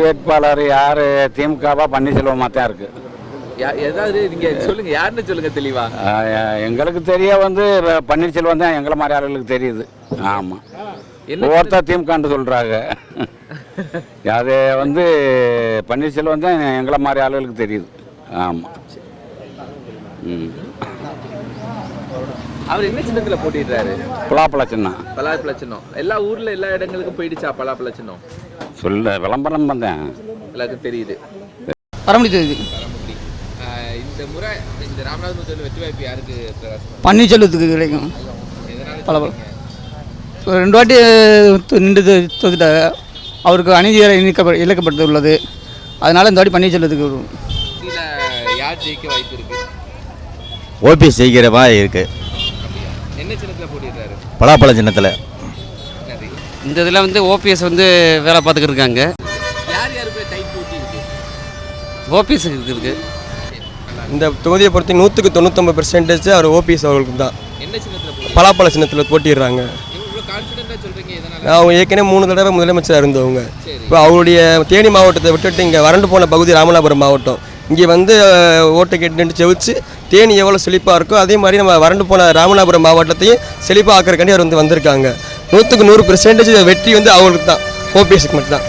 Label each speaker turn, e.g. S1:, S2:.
S1: வேட்பாளர் யார்? திமுகவா பன்னீர்செல்வமாக தான் இருக்கு.
S2: யா- ஏதாவது நீங்க சொல்லுங்க யாருன்னு சொல்லுங்க தெளிவா?
S1: எங்களுக்கு தெரிய வந்து பன்னீர்செல்வம் தான் எங்களை மாதிரி ஆளுகளுக்கு தெரியுது. ஆமாம்
S2: என்ன
S1: ஒவ்வொருத்தர் திமுகன்னு சொல்கிறாங்க அது வந்து பன்னீர்செல்வம் தான் எங்களை மாதிரி ஆளுகளுக்கு தெரியுது. ஆமாம் ம்.
S2: அவர் என்ன சின்னத்துல போட்டிடுறாரு
S1: பலாப்பழ சின்னம்.
S2: பலாப்பழ சின்னம். எல்லா ஊர்ல எல்லா இடங்களுக்கும் போயிடுச்சா பலாப்பழ சின்னம்?
S1: சொல்ல விளம்பரம் வந்தேன்.
S2: எல்லாருக்கும் தெரியுது.
S3: வரமுடி தெரியுது.
S2: இந்த முறை இந்த ராமநாதபுரம் தொகுதியில் வெற்றி வாய்ப்பு யாருக்கு
S3: பன்னீர்செல்வத்துக்கு கிடைக்கும்? ஒரு ரெண்டு வாட்டி நின்று தோத்துட்டாங்க அவருக்கு அநீதியாக இணைக்கப்ப இழக்கப்பட்டு உள்ளது அதனால் இந்த வாட்டி பன்னீர்செல்வத்துக்கு வரும்.
S2: யார் ஜெயிக்க வாய்ப்பு இருக்கு?
S4: ஓபிஎஸ் ஜெயிக்கிற மாதிரி இருக்குது?
S2: என்ன சின்னத்துல போட்டிடுறாரு
S4: பலாப்பழ சின்னத்தில்.
S5: இந்த இதில் வந்து ஓபிஎஸ் வந்து வேலை பார்த்துக்கிட்டு இருக்காங்க.
S2: யார் யாருக்கு டைப் போட்டி இருக்கு?
S5: ஓபிஎஸ் இருக்கு
S6: இந்த தொகுதியை பொறுத்த நூற்றுக்கு தொண்ணூத்தொம்பது பெர்சன்டேஜ் அவர் ஓபிஎஸ் அவர்களுக்கு தான்.
S2: என்ன சின்னத்துல
S6: பலாப்பழ சின்னத்தில் போட்டிடுறாங்க அவங்க ஏற்கனவே மூணு தடவை முதலமைச்சராக இருந்தவங்க.
S2: சரி.
S6: இப்போ அவருடைய தேனி மாவட்டத்தை விட்டுட்டு இங்கே வறண்டு போன பகுதி ராமநாதபுரம் மாவட்டம். இங்கே வந்து ஓட்டை கேட்டு செவிச்சு தேனி எவ்வளோ செழிப்பாக இருக்கோ அதே மாதிரி நம்ம வறண்டு போன ராமநாதபுரம் மாவட்டத்தையும் செழிப்பாக ஆக்கிறக்காண்டி அவர் வந்து வந்திருக்காங்க. நூற்றுக்கு நூறு பெர்சன்டேஜ் வெற்றி வந்து அவங்களுக்கு தான் ஓபிஎஸ்க்கு மட்டும் தான்